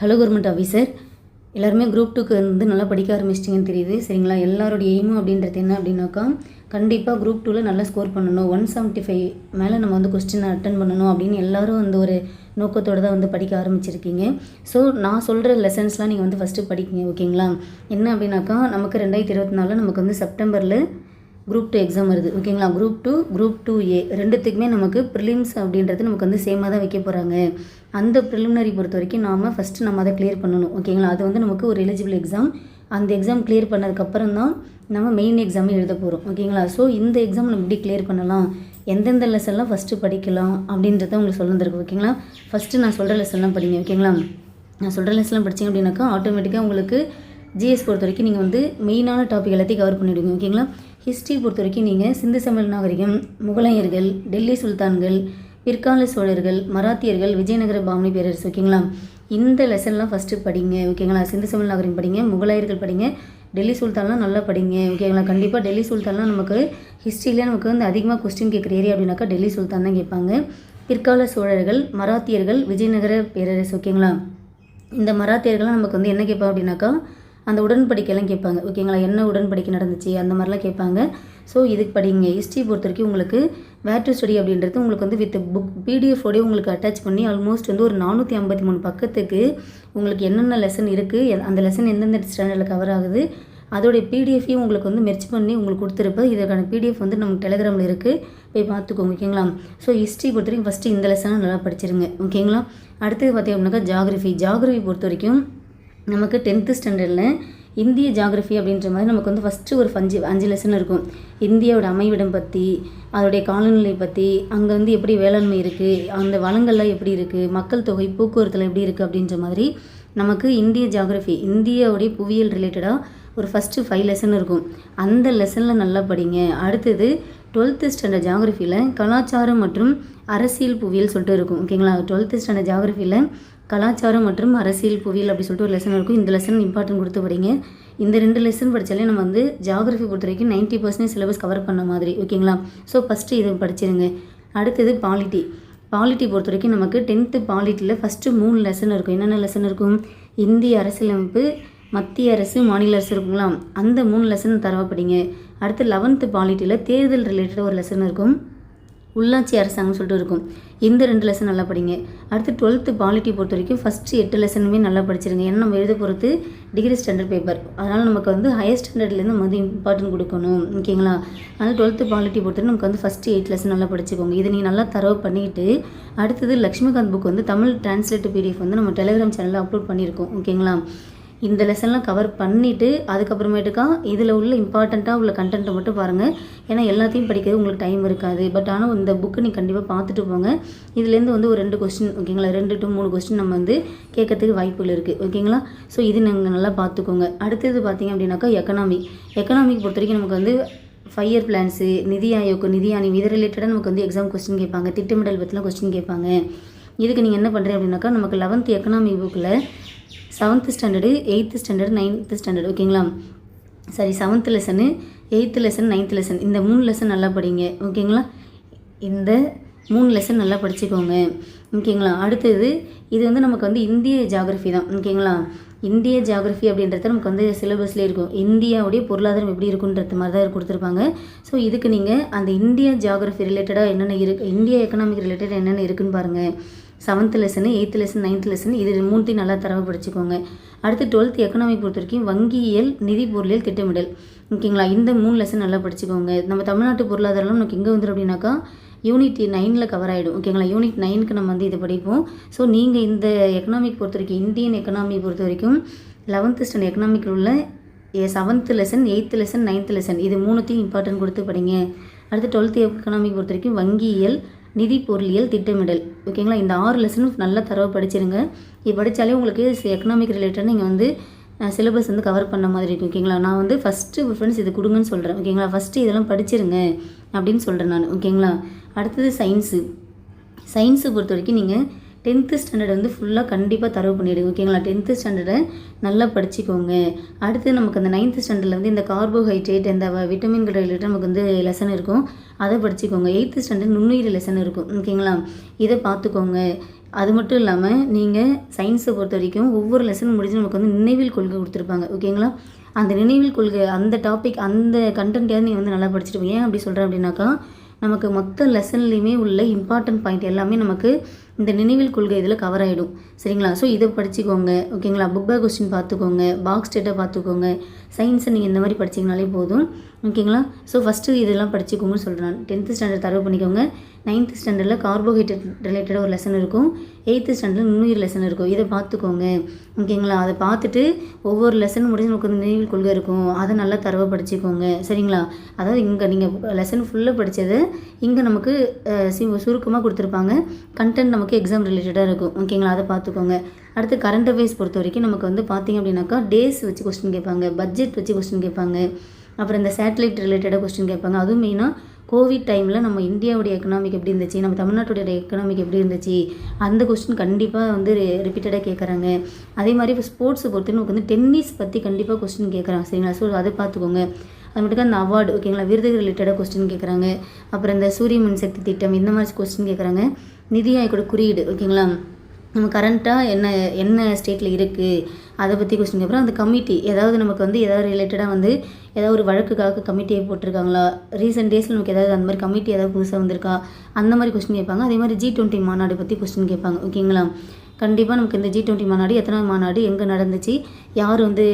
Hello government officer எல்லாருமே group டூக்கு வந்து நல்லா படிக்க ஆரம்பிச்சிட்டிங்கன்னு தெரியுது. சரிங்களா? எல்லாருடைய எய்மும் அப்படின்றது என்ன அப்படின்னாக்கா கண்டிப்பாக குரூப் டூவில் நல்லா ஸ்கோர் பண்ணணும். ஒன் செவன்ட்டி ஃபைவ் மேலே நம்ம வந்து கொஸ்டினை அட்டன் பண்ணணும் அப்படின்னு எல்லாரும் வந்து ஒரு நோக்கத்தோடு தான் வந்து படிக்க ஆரம்பிச்சிருக்கீங்க. ஸோ நான் சொல்கிற லெசன்ஸ்லாம் நீங்கள் வந்து ஃபஸ்ட்டு படிக்கங்க ஓகேங்களா என்ன அப்படின்னாக்கா நமக்கு ரெண்டாயிரத்தி இருபத்தி நாலில் நமக்கு வந்து செப்டம்பரில் குரூப் டூ எக்ஸாம் வருது. ஓகேங்களா? Group two group two A ரெண்டுத்துக்குமே நமக்கு ப்ரிலிம்ஸ் அப்படின்றது நமக்கு வந்து சேமாக தான் வைக்க போகிறாங்க அந்த ப்ரிலிமினரி பொறுத்த வரைக்கும் நாம் ஃபஸ்ட்டு நம்ம அதை கிளியர் பண்ணணும். ஓகேங்களா? அது வந்து நமக்கு ஒரு எலிஜிபிள் எக்ஸாம் அந்த எக்ஸாம் கிளியர் பண்ணதுக்கப்புறம் தான் நம்ம மெயின் எக்ஸாமே எழுத போகிறோம் ஓகேங்களா? ஸோ இந்த எக்ஸாம் நம்ம எப்படி கிளியர் பண்ணலாம்? எந்தெந்த லெசன்லாம் ஃபஸ்ட்டு படிக்கலாம் அப்படின்றத உங்களுக்கு சொல்லியிருந்திருக்கு ஓகேங்களா? ஃபஸ்ட்டு நான் சொல்கிற லெசன்லாம் படிங்க. ஓகேங்களா? நான் சொல்கிற லெசன்லாம் படித்தீங்க அப்படின்னாக்கா ஆட்டோமேட்டிக்காக உங்களுக்கு ஜிஎஸ் பொறுத்த வரைக்கும் நீங்கள் வந்து மெயினான டாபிக் எல்லாத்தையும் கவர் பண்ணிவிடுங்க ஓகேங்களா? ஹிஸ்ட்ரி பொறுத்த வரைக்கும் நீங்கள் சிந்து சமவெளி நாகரிகம் முகலாயர்கள் டெல்லி சுல்தான்கள் பிற்கால சோழர்கள் மராத்தியர்கள் விஜயநகர பாமணி பேரரசு ஓகேங்களா? இந்த லெசன்லாம் ஃபஸ்ட்டு படிங்க ஓகேங்களா? சிந்து சமவெளி நாகரிகம் படிங்க முகலாயர்கள் படிங்க டெல்லி சுல்தான்லாம் நல்லா படிங்க ஓகேங்களா? கண்டிப்பாக டெல்லி சுல்தான்லாம் நமக்கு ஹிஸ்ட்ரியில் நமக்கு வந்து அதிகமாக கொஸ்டின் கேட்குற ஏரியா அப்படின்னாக்கா டெல்லி சுல்தான் தான் கேட்பாங்க. பிற்கால சோழர்கள் மராத்தியர்கள் விஜயநகர பேரரசு ஓகேங்களா? இந்த மராத்தியர்கள்லாம் நமக்கு வந்து என்ன கேட்பாங்க அப்படின்னாக்கா அந்த உடன்படிக்கையெல்லாம் கேட்பாங்க. ஓகேங்களா? என்ன உடன்படிக்கை நடந்துச்சு? அந்த மாதிரிலாம் கேட்பாங்க. ஸோ இதுக்கு படிங்க ஹிஸ்ட்ரி பொறுத்த வரைக்கும் உங்களுக்கு வேர் டு ஸ்டடி அப்படின்றது உங்களுக்கு வந்து வித் புக் பிடிஎஃபோடய உங்களுக்கு அட்டாச் பண்ணி ஆல்மோஸ்ட் வந்து ஒரு நானூற்றி ஐம்பத்தி மூணு பக்கத்துக்கு உங்களுக்கு என்னென்ன லெசன் இருக்குது அந்த லெசன் எந்தெந்த ஸ்டாண்டர்டில் கவர் ஆகுது அதோடைய பிடிஎஃபையும் உங்களுக்கு வந்து மெர்ச் பண்ணி உங்களுக்கு கொடுத்துருப்பேன் இதற்கான பிடிஎஃப் வந்து நம்ம டெலிகிராமில் இருக்குது போய் பார்த்துக்கோங்க. ஓகேங்களா? ஸோ ஹிஸ்ட்ரி பொறுத்த வரைக்கும் ஃபஸ்ட்டு இந்த லெசனை நல்லா படிச்சிருங்க. ஓகேங்களா? அடுத்தது பார்த்தீங்க அப்படின்னாக்கா ஜாகிரஃபி ஜாகிரஃபி பொறுத்த வரைக்கும் நமக்கு டென்த்து ஸ்டாண்டர்டில் இந்திய ஜாகிரஃபி அப்படின்ற மாதிரி நமக்கு வந்து ஃபஸ்ட்டு ஒரு அஞ்சு அஞ்சு லெசன் இருக்கும். இந்தியாவோட அமைவிடம் பற்றி அதோடைய காலநிலை பற்றி அங்கே வந்து எப்படி வேளாண்மை இருக்குது அந்த வளங்கள்லாம் எப்படி இருக்குது மக்கள் தொகை போக்குவரத்தில் எப்படி இருக்குது அப்படின்ற மாதிரி நமக்கு இந்திய ஜாகிரஃபி இந்தியாவுடைய புவியியல் ரிலேட்டடாக ஒரு ஃபஸ்ட்டு ஃபைவ் லெசன் இருக்கும். அந்த லெசனில் நல்லா படிங்க. அடுத்தது டுவெல்த்து ஸ்டாண்டர்ட் ஜாகிரஃபியில் கலாச்சாரம் மற்றும் அரசியல் புவியியல் சொல்லிட்டு இருக்கும். ஓகேங்களா டுவெல்த்து ஸ்டாண்டர்ட் ஜாகிரஃபியில் கலாச்சாரம் மற்றும் அரசியல் புவியியல் அப்படி சொல்லிட்டு ஒரு லெசன் இருக்கும். இந்த லெசன் இம்பார்ட்டன்ட் கொடுத்து படிங்க. இந்த ரெண்டு லெசன் படித்தாலே நம்ம வந்து ஜாகிரஃபி பொறுத்த வரைக்கும் நைன்ட்டி பர்சன்டேஜ் சிலபஸ் கவர் பண்ண மாதிரி. ஓகேங்களா ஸோ ஃபஸ்ட்டு இதை படிச்சிருங்க. அடுத்தது பாலிட்டி பாலிட்டி பொறுத்த வரைக்கும் நமக்கு டென்த்து பாலிட்டியில் ஃபஸ்ட்டு மூணு லெசன் இருக்கும். என்னென்ன லெசன் இருக்கும்? இந்திய அரசியலமைப்பு மத்திய அரசு மாநில அரசு இருக்குங்களா? அந்த மூணு லெசன் தரவப்படிங்க அடுத்து லெவன்த்து பாலிட்டியில் தேர்தல் ரிலேட்டடாக ஒரு லெசன் இருக்கும். உள்ளாட்சி அரசாங்கம்னு சொல்லிட்டு இருக்கும். இந்த ரெண்டு லெசன் நல்லா படிங்க. அடுத்து டுவெல்த்து பாலிட்டி பொறுத்த வரைக்கும் ஃபஸ்ட்டு எட்டு லெசனுமே நல்லா படிச்சிருங்க. ஏன்னா நம்ம எழுத பொறுத்து டிகிரி ஸ்டாண்டர்ட் பேப்பர் அதனால் நமக்கு வந்து ஹையர் ஸ்டாண்டர்ட்லேருந்து நம்ம வந்து இம்பார்ட்டன்ட் கொடுக்கணும். ஓகேங்களா? அதனால் டுவெல்த்து பாலிட்டி பொறுத்தவரை நமக்கு வந்து ஃபஸ்ட்டு எயிட் லெசன் நல்லா படிச்சுக்கோங்க. இதை நீங்கள் நல்லா தரவு பண்ணிவிட்டு அடுத்தது லக்ஷ்மிகாந்த் புக் வந்து தமிழ் டிரான்ஸ்லேட் பிடிஎஃப் வந்து நம்ம டெலிகிராம் சேனலில் அப்லோட் பண்ணியிருக்கோம். ஓகேங்களா? இந்த லெசன்லாம் கவர் பண்ணிவிட்டு அதுக்கப்புறமேட்டுக்கா இதில் உள்ள இம்பார்ட்டண்ட்டாக உள்ள கண்டென்ட்டை மட்டும் பாருங்கள் ஏன்னா எல்லாத்தையும் படிக்கிறது உங்களுக்கு டைம் இருக்காது. பட் ஆனால் இந்த புக்கு நீங்கள் கண்டிப்பாக பார்த்துட்டு போங்க. இதுலேருந்து வந்து ஒரு ரெண்டு கொஸ்டின் ஓகேங்களா ரெண்டு டு மூணு கொஸ்டின் நம்ம வந்து கேட்கறதுக்கு வாய்ப்புகள் இருக்குது ஓகேங்களா ஸோ இது நீங்கள் நல்லா பார்த்துக்கோங்க. அடுத்தது பார்த்தீங்க அப்படின்னாக்கா எக்கனாமி எக்கனாமிக் பொறுத்த வரைக்கும் நமக்கு வந்து ஃபைவ் இயர் பிளான்ஸு நிதி ஆயோக்கு நிதி ஆணையம் இது ரிலேட்டடாக நமக்கு வந்து எக்ஸாம் கொஸ்டின் கேட்பாங்க. திட்டமிடல் பற்றிலாம் கொஸ்டின் கேட்பாங்க. இதுக்கு நீங்கள் என்ன பண்ணுறீங்க அப்படின்னாக்கா நமக்கு லெவன்த் எக்கனாமிக் புக்கில் seventh standard eighth standard ninth standard ஓகேங்களா சரி seventh lesson eighth lesson ninth lesson இந்த மூணு லெசன் நல்லா படிங்க ஓகேங்களா இந்த மூணு லெசன் நல்லா படிச்சுக்கோங்க ஓகேங்களா அடுத்தது இது வந்து நமக்கு வந்து இந்திய ஜாகிரஃபி தான் ஓகேங்களா இந்திய ஜாகிரஃபி அப்படின்றது நமக்கு வந்து சிலபஸ்லேயே இருக்கும். இந்தியாவுடைய பொருளாதாரம் எப்படி இருக்குன்றது மாதிரி தான் கொடுத்துருப்பாங்க. ஸோ இதுக்கு நீங்கள் அந்த இந்திய ஜாகிரஃபி ரிலேட்டடாக என்னென்ன இருக்குது இந்திய எக்கனாமிக் ரிலேட்டட் என்னென்ன இருக்குன்னு பாருங்கள் seventh lesson eighth lesson ninth lesson இது மூணுத்தையும் நல்லா தரவு படிச்சுக்கோங்க. அடுத்து டுவெல்த் எக்கனாமிக் பொறுத்த வரைக்கும் வங்கியியல் நிதி பொருளியல் திட்டமிடல். ஓகேங்களா? இந்த மூணு லெசன் நல்லா படிச்சுக்கோங்க. நம்ம தமிழ்நாட்டு பொருளாதாரம் நமக்கு எங்கே வந்துடும் அப்படின்னாக்கா யூனிட் நைனில் கவர் ஆகிடும் ஓகேங்களா? யூனிட் நைனுக்கு நம்ம வந்து இதை படிப்போம். ஸோ நீங்கள் இந்த எக்கனாமிக் பொறுத்த வரைக்கும் இந்தியன் எக்கனாமி பொறுத்த வரைக்கும் லெவன்த்து ஸ்டாண்டர்ட் எக்கனாமிக்கில் உள்ள seventh lesson eighth lesson ninth lesson இது மூணுத்தையும் இம்பார்ட்டன்ட் கொடுத்து படிங்க. அடுத்து டுவெல்த்து எக்கனாமிக் பொறுத்த வரைக்கும் வங்கியியல் நிதி பொருளியல் திட்டமிடல். ஓகேங்களா? இந்த ஆறு லெசனும் நல்லா தரவை படிச்சிருங்க. இது படித்தாலே உங்களுக்கு எக்கனாமிக் ரிலேட்டட் நீங்கள் வந்து சிலபஸ் வந்து கவர் பண்ண மாதிரி இருக்கும். ஓகேங்களா? நான் வந்து ஃபஸ்ட்டு ஃப்ரெண்ட்ஸ் இது கொடுங்கன்னு சொல்கிறேன் ஓகேங்களா? ஃபஸ்ட்டு இதெல்லாம் படிச்சிருங்க அப்படின்னு சொல்கிறேன் நான். ஓகேங்களா? அடுத்தது சயின்ஸு சயின்ஸை பொறுத்த வரைக்கும் நீங்கள் டென்த்து ஸ்டாண்டர்ட் வந்து ஃபுல்லாக கண்டிப்பாக தரவு பண்ணிவிடுங்க ஓகேங்களா டென்த்து ஸ்டாண்டர்டை நல்லா படிச்சுக்கோங்க. அடுத்து நமக்கு அந்த நைன்த்து ஸ்டாண்டர்டில் வந்து இந்த கார்போஹைட்ரேட் இந்த விட்டமின்கள் ரிலேட்டட் நமக்கு வந்து லெசன் இருக்கும். அதை படிச்சுக்கோங்க. எயித்து ஸ்டாண்டர்ட் நுண்ணுயிர் லெசன் இருக்கும் ஓகேங்களா இதை பார்த்துக்கோங்க. அது மட்டும் இல்லாமல் நீங்கள் சயின்ஸை பொறுத்த வரைக்கும் ஒவ்வொரு லெசன் முடிஞ்சு நமக்கு வந்து நினைவில் கொள்கை கொடுத்துருப்பாங்க ஓகேங்களா அந்த நினைவில் கொள்கை அந்த டாபிக் அந்த கண்டென்ட்டையாவது நீங்கள் வந்து நல்லா படிச்சுட்டு ஏன் அப்படி சொல்கிறேன் அப்படின்னாக்கா நமக்கு மொத்த லெசன்லேயுமே உள்ள இம்பார்ட்டன்ட் பாயிண்ட் எல்லாமே நமக்கு இந்த நினைவில் கொள்கை இதில் கவர் ஆகிடும் சரிங்களா? ஸோ இதை படிச்சுக்கோங்க. ஓகேங்களா புக் பேக் கொஸ்டின் பார்த்துக்கோங்க. பாக்ஸ் டேட்டா பார்த்துக்கோங்க. சயின்ஸை நீங்கள் இந்த மாதிரி படிச்சிங்கனாலே போதும். ஓகேங்களா ஸோ ஃபஸ்ட்டு இதெல்லாம் படிச்சுக்கோங்கன்னு சொல்கிறேன் டென்த்து ஸ்டாண்டர்ட் தரவு பண்ணிக்கோங்க. நைன்த்து ஸ்டாண்டர்டில் கார்போஹைட்ரேட் ரிலேட்டடாக ஒரு லெசன் இருக்கும். எயித்து ஸ்டாண்டர்டில் நுண்ணுயிர் லெசன் இருக்கும். இதை பார்த்துக்கோங்க. ஓகேங்களா அதை பார்த்துட்டு ஒவ்வொரு லெசன் முடிஞ்சு நமக்கு வந்து நினைவில் கொள்கை இருக்கும். அதை நல்லா தரவை படிச்சுக்கோங்க. சரிங்களா? அதாவது இங்கே நீங்கள் லெசன் ஃபுல்லாக படித்ததை இங்கே நமக்கு சுருக்கமாக கொடுத்துருப்பாங்க. கண்டென்ட் நமக்கு எக்ஸாம் ரிலேட்டடாக இருக்கும். ஓகேங்களா அதை பார்த்துக்கோங்க. அடுத்து கரண்ட் அஃபேர்ஸ் பொறுத்த வரைக்கும் நமக்கு வந்து பார்த்திங்க அப்படின்னாக்கா டேஸ் வச்சு கொஸ்டின் கேட்பாங்க. பட்ஜெட் வச்சு கொஸ்டின் கேட்பாங்க. அப்புறம் இந்த சேட்டலைட் ரிலேட்டடாக கொஸ்டின் கேட்பாங்க. அதுவும் மெயினாக கோவிட் டைமில் நம்ம இந்தியாவுடைய எக்கனாமிக் எப்படி இருந்துச்சு நம்ம தமிழ்நாட்டுடைய எக்கனாமிக் எப்படி இருந்துச்சு அந்த கொஸ்டின் கண்டிப்பாக வந்து ரிப்பீட்டடாக கேட்குறாங்க அதே மாதிரி இப்போ ஸ்போர்ட்ஸை பொறுத்து நமக்கு வந்து டென்னிஸ் பற்றி கண்டிப்பாக கொஸ்டின் கேட்குறாங்க சரிங்களா? ஸோ அதை பார்த்துக்கோங்க. அது மட்டும் அந்த அவார்டு ஓகேங்களா விருதுகள் ரிலேட்டடாக கொஸ்டின் கேட்குறாங்க அப்புறம் இந்த சூரிய மின்சக்தி திட்டம் இந்த மாதிரி கொஸ்டின் கேட்குறாங்க நிதி ஆயோட குறியீடு ஓகேங்களா நம்ம கரண்ட்டாக என்ன என்ன ஸ்டேட்டில் இருக்குது அதை பற்றி கொஸ்டின் அப்புறம் அந்த கமிட்டி ஏதாவது நமக்கு வந்து ஏதாவது ரிலேட்டடாக வந்து ஏதாவது ஒரு வழக்குக்காக கமிட்டியை போட்டிருக்காங்களா? ரீசெண்ட் டேஸில் நமக்கு ஏதாவது அந்த மாதிரி கமிட்டி ஏதாவது புதுசாக வந்திருக்கா? அந்த மாதிரி கொஸ்டின் கேட்பாங்க. அதே மாதிரி ஜி டுவெண்ட்டி மாநாடு பற்றி கொஸ்டின் கேட்பாங்க. ஓகேங்களா கண்டிப்பாக நமக்கு இந்த ஜி டுவெண்ட்டி மாநாடு எத்தனாவது மாநாடு எங்கே நடந்துச்சு யார் வந்து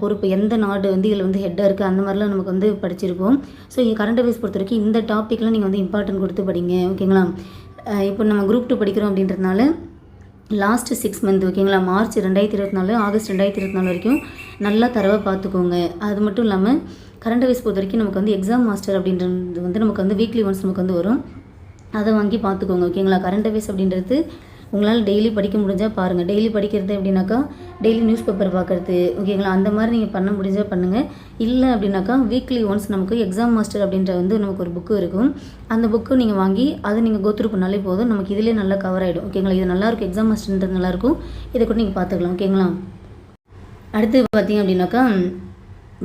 பொறுப்பு எந்த நாடு வந்து இதில் வந்து ஹெட்டாக இருக்குது அந்த மாதிரிலாம் நமக்கு வந்து படிச்சிருப்போம். ஸோ இங்கே கரண்ட் அஃபேர்ஸ் பொறுத்த வரைக்கும் இந்த டாப்பிக்லாம் நீங்கள் வந்து இம்பார்ட்டன்ட் கொடுத்து படிங்க. ஓகேங்களா இப்போ நம்ம குரூப் டூ படிக்கிறோம் அப்படின்றதுனால லாஸ்ட்டு சிக்ஸ் மந்த் ஓகேங்களா? மார்ச் ரெண்டாயிரத்தி இருபத்தி நாலு ஆகஸ்ட் ரெண்டாயிரத்தி இருபத்தி நாலு வரைக்கும் நல்லா தரவை பார்த்துக்கோங்க. அது மட்டும் இல்லாமல் கரண்ட் அஃபேர்ஸ் பொறுத்த வரைக்கும் நமக்கு வந்து எக்ஸாம் மாஸ்டர் அப்படின்றது வந்து நமக்கு வந்து வீக்லி ஒன்ஸ் நமக்கு வந்து வரும். அதை வாங்கி பார்த்துக்கோங்க ஓகேங்களா? கரண்ட் அஃபேர்ஸ் அப்படின்றது உங்களால் டெய்லி படிக்க முடிஞ்சால் பாருங்கள் டெய்லி படிக்கிறது அப்படின்னாக்கா டெய்லி நியூஸ் பேப்பர் பார்க்குறது ஓகேங்களா அந்த மாதிரி நீங்கள் பண்ண முடிஞ்சால் பண்ணுங்கள் இல்லை அப்படின்னாக்கா வீக்லி ஒன்ஸ் நமக்கு எக்ஸாம் மாஸ்டர் அப்படின்ற வந்து நமக்கு ஒரு புக்கு இருக்கும். அந்த புக்கு நீங்கள் வாங்கி அதை நீங்கள் கோத்ரூ பண்ணாலே போதும். நமக்கு இதிலே நல்லா கவர் ஆகிடும் ஓகேங்களா இது நல்லாயிருக்கும் எக்ஸாம் மாஸ்டர்ன்றது நல்லாயிருக்கும் இதை கூட நீங்கள் பார்த்துக்கலாம் ஓகேங்களா அடுத்து பார்த்தீங்க அப்படின்னாக்கா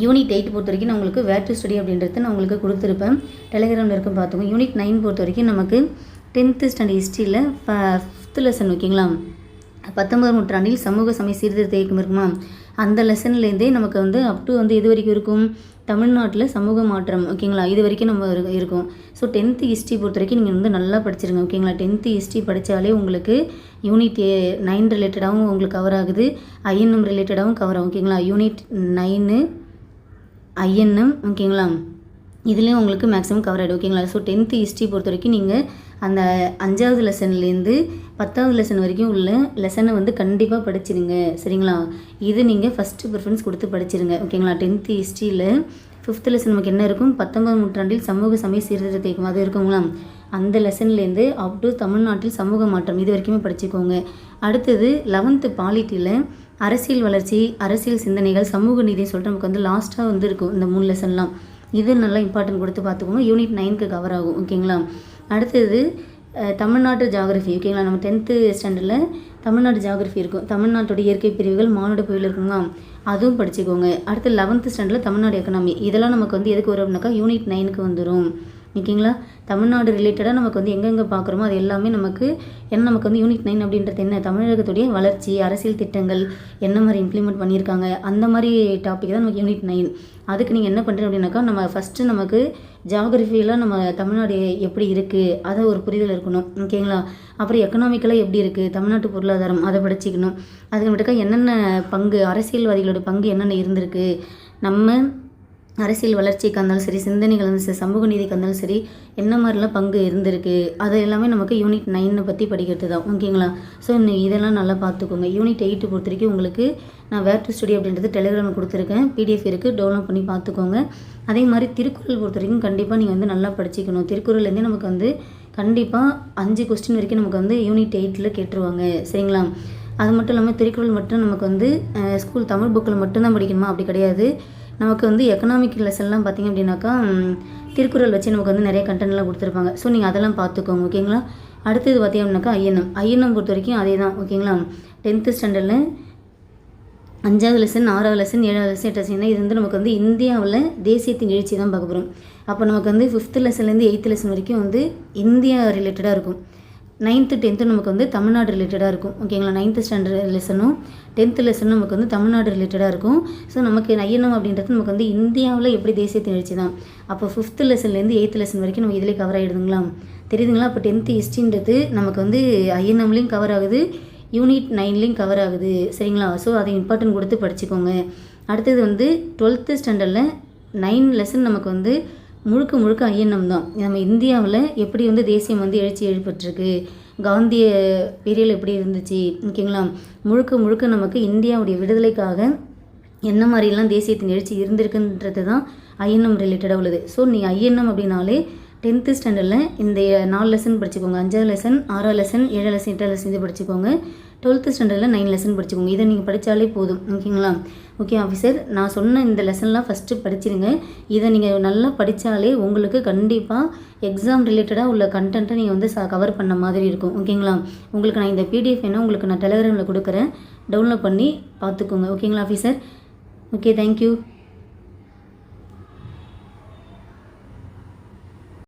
யூனிட் எயிட் பொறுத்த வரைக்கும் நான் உங்களுக்கு வேட்டு ஸ்டடி அப்படின்றத நான் உங்களுக்கு கொடுத்துருப்பேன். டெலிகிராமில் இருக்கும் பார்த்துக்கோங்க யூனிட் நைன் பொறுத்த வரைக்கும் நமக்கு டென்த்து ஸ்டாண்டர்ட் ஹிஸ்ட்ரியில் ஃபிஃப்த்து லெசன் ஓகேங்களா பத்தொன்பது நூற்றாண்டில் சமூக சமய சீர்திருத்த இயக்கம் இருக்குமா? அந்த லெசன்லேருந்தே நமக்கு வந்து அப் டு வந்து எது வரைக்கும் இருக்கும்? தமிழ்நாட்டில் சமூக மாற்றம் ஓகேங்களா இது வரைக்கும் நம்ம இருக்கும். ஸோ டென்த்து ஹிஸ்ட்ரி பொறுத்த வரைக்கும் நீங்கள் வந்து நல்லா படிச்சிருங்க ஓகேங்களா டென்த்து ஹிஸ்ட்ரி படித்தாலே உங்களுக்கு யூனிட் ஏ நைன் ரிலேட்டடாகவும் உங்களுக்கு கவர் ஆகுது. ஐஎன்எம் ரிலேட்டடாகவும் கவர் ஆகும் ஓகேங்களா யூனிட் நைனு ஐஎன்எம் ஓகேங்களா இதுலேயும் உங்களுக்கு மேக்ஸிமம் கவர் ஆகிடும் ஓகேங்களா ஸோ டென்த்து ஹிஸ்ட்ரி பொறுத்த வரைக்கும் நீங்கள் அந்த அஞ்சாவது லெசன்லேருந்து பத்தாவது லெசன் வரைக்கும் உள்ள லெசனை வந்து கண்டிப்பாக படிச்சிருங்க. சரிங்களா? இது நீங்கள் ஃபஸ்ட்டு ப்ரிஃபரன்ஸ் கொடுத்து படிச்சிருங்க. ஓகேங்களா? டென்த்து ஹிஸ்ட்ரியில் ஃபிஃப்த் லெசன் நமக்கு என்ன இருக்கும்? பத்தொன்பதாம் நூற்றாண்டில் சமூக சமய சீர்திருத்த இயக்கம் அது இருக்குங்களா? அந்த லெசன்லேருந்து அப் டு தமிழ்நாட்டில் சமூக மாற்றம். இது வரைக்குமே படிச்சுக்கோங்க. அடுத்தது லெவன்த்து பாலிட்டியில் அரசியல் வளர்ச்சி அரசியல் சிந்தனைகள் சமூக நீதி சொல்லிட்டு நமக்கு வந்து லாஸ்ட்டாக வந்து இருக்கும் இந்த மூணு லெசன்லாம் இது நல்லா இம்பார்ட்டன்ட் கொடுத்து பார்த்துக்கோங்க. யூனிட் நைனுக்கு கவர் ஆகும். ஓகேங்களா? அடுத்தது தமிழ்நாட்டு ஜாகிரஃபி ஓகேங்களா நம்ம டென்த்து ஸ்டாண்டர்டில் தமிழ்நாடு ஜாகிரஃபி இருக்கும். தமிழ்நாட்டோட இயற்கை பிரிவுகள் மானுட புயல் இருக்குங்களா? அதுவும் படிச்சுக்கோங்க. அடுத்து லெவன்த்து ஸ்டாண்டர்டில் தமிழ்நாடு எக்கனாமி இதெல்லாம் நமக்கு வந்து எதுக்கு வரும் அப்படின்னாக்கா யூனிட் நைனுக்கு வந்துடும் ஓகேங்களா தமிழ்நாடு ரிலேட்டடாக நமக்கு வந்து எங்கெங்கே பார்க்குறோமோ அது எல்லாமே நமக்கு ஏன்னா நமக்கு வந்து யூனிட் நைன் அப்படின்றது என்ன? தமிழகத்துடைய வளர்ச்சி அரசியல் திட்டங்கள் என்ன மாதிரி இம்ப்ளிமெண்ட் பண்ணியிருக்காங்க? அந்த மாதிரி டாபிக் தான் நமக்கு யூனிட் நைன் அதுக்கு நீங்கள் என்ன பண்ணுறீங்க அப்படின்னாக்கா நம்ம ஃபஸ்ட்டு நமக்கு ஜாகிரஃபியெலாம் நம்ம தமிழ்நாடு எப்படி இருக்குது அதை ஒரு புரிதல் இருக்கணும். ஓகேங்களா? அப்புறம் எக்கனாமிக்கலாக எப்படி இருக்குது தமிழ்நாட்டு பொருளாதாரம் அதை படிச்சுக்கணும். அதுக்கு மட்டுக்கா என்னென்ன பங்கு அரசியல்வாதிகளோட பங்கு என்னென்ன இருந்திருக்கு? நம்ம அரசியல் வளர்ச்சிக்கு இருந்தாலும் சரி சிந்தனைகள் இருந்தாலும் சரி சமூக நீதிக்கு இருந்தாலும் சரி என்ன மாதிரிலாம் பங்கு இருந்திருக்கு? அது எல்லாமே நமக்கு யூனிட் நைனை பற்றி படிக்கிறது தான். ஓகேங்களா ஸோ இதெல்லாம் நல்லா பார்த்துக்கோங்க. யூனிட் எயிட்டு பொறுத்த வரைக்கும் உங்களுக்கு நான் வேர் டு ஸ்டுடி அப்படின்றது டெலிகிராமில் கொடுத்துருக்கேன். பிடிஎஃப் இருக்குது டவுன்லோட் பண்ணி பார்த்துக்கோங்க. அதே மாதிரி திருக்குறள் பொறுத்த வரைக்கும் கண்டிப்பாக நீங்கள் வந்து நல்லா படிச்சுக்கணும். திருக்குறள்லேருந்தே நமக்கு வந்து கண்டிப்பாக அஞ்சு கொஸ்டின் வரைக்கும் நமக்கு வந்து யூனிட் எயிட்டில் கேட்டுருவாங்க. சரிங்களா? அது மட்டும் இல்லாமல் திருக்குறள் மட்டும் நமக்கு வந்து ஸ்கூல் தமிழ் புக்கில் மட்டும்தான் படிக்கணுமா? அப்படி கிடையாது. நமக்கு வந்து எக்கனாமிக் லெசன்லாம் பார்த்தீங்க அப்படின்னாக்கா திருக்குறள் வச்சு நமக்கு வந்து நிறைய கண்டென்ட்லாம் கொடுத்துருப்பாங்க. ஸோ நீங்கள் அதெல்லாம் பார்த்துக்கோங்க ஓகேங்களா அடுத்தது பார்த்தீங்க அப்படின்னாக்கா ஐஎன்எம். ஐஎன்எம் பொறுத்த வரைக்கும் அதே தான் ஓகேங்களா டென்த்து ஸ்டாண்டர்டில் அஞ்சாவது லெசன் ஆறாவது லெசன் ஏழாவது லெசன் எட்டாவது லெசன் இது வந்து நமக்கு வந்து இந்தியாவில் தேசியத்தின் எழுச்சி தான் பார்க்க போகிறோம் அப்போ நமக்கு வந்து ஃபிஃப்த்து லெசன்லேருந்து எயித்து லெசன் வரைக்கும் வந்து இந்தியா ரிலேட்டடாக இருக்கும். நைன்த்து டென்த்து நமக்கு வந்து தமிழ்நாடு ரிலேட்டடாக இருக்கும். ஓகேங்களா நைன்த்து ஸ்டாண்டர்ட் லெசனும் டென்த்து லெசனும் நமக்கு வந்து தமிழ்நாடு ரிலேட்டடாக இருக்கும். ஸோ நமக்கு ஐஎன்எம் அப்படின்றது நமக்கு வந்து இந்தியாவில் எப்படி தேசிய நிகழ்ச்சி தான் அப்போ ஃபிஃப்த்து லெசன்லேருந்து எயித்து லெசன் வரைக்கும் நம்ம இதிலே கவர் ஆகிடுதுங்களா தெரியுதுங்களா? அப்போ டென்த்து ஹிஸ்ட்ரின்றது நமக்கு வந்து ஐஎன்எம்லேயும் கவர் ஆகுது யூனிட் நைன்லேயும் கவர் ஆகுது. சரிங்களா? ஸோ அதை இம்பார்ட்டன்ட் கொடுத்து படிச்சுக்கோங்க. அடுத்தது வந்து டுவெல்த்து ஸ்டாண்டர்டில் நைன் லெசன் நமக்கு வந்து முழுக்க முழுக்க ஐஎன்எம் தான் நம்ம இந்தியாவில் எப்படி வந்து தேசியம் வந்து எழுச்சி ஏற்பட்டிருக்கு? காந்திய பீரியல் எப்படி இருந்துச்சு? ஓகேங்களா? முழுக்க முழுக்க நமக்கு இந்தியாவுடைய விடுதலைக்காக என்ன மாதிரிலாம் தேசியத்தின் எழுச்சி இருந்திருக்குன்றது தான் ஐஎன்எம் ரிலேட்டடாக உள்ளது. ஸோ நீ ஐஎன்எம் அப்படின்னாலே டென்த்து ஸ்டாண்டர்டில் இந்த நாலு லெசன் படிச்சுக்கோங்க. அஞ்சாவது லெசன் ஆறாவது லெசன் ஏழாவது லெசன் எட்டாவது லெசன் இது படிச்சுக்கோங்க. டுவெல்த்து ஸ்டாண்டர்டில் நைன் லெசன் படிச்சுக்கோங்க. இதை நீங்கள் படித்தாலே போதும். ஓகேங்களா? ஓகே ஆஃபீஸர் நான் சொன்ன இந்த லெசன்லாம் ஃபஸ்ட்டு படிச்சிருங்க. இதை நீங்கள் நல்லா படித்தாலே உங்களுக்கு கண்டிப்பாக எக்ஸாம் ரிலேட்டடாக உள்ள கண்டென்ட்டை நீங்கள் வந்து சா கவர் பண்ண மாதிரி இருக்கும். ஓகேங்களா? உங்களுக்கு நான் இந்த பிடிஎஃப் வேணும் உங்களுக்கு நான் டெலிகிராமில் கொடுக்குறேன். டவுன்லோட் பண்ணி பார்த்துக்கோங்க. ஓகேங்களா ஆஃபீஸர் ஓகே தேங்க்யூ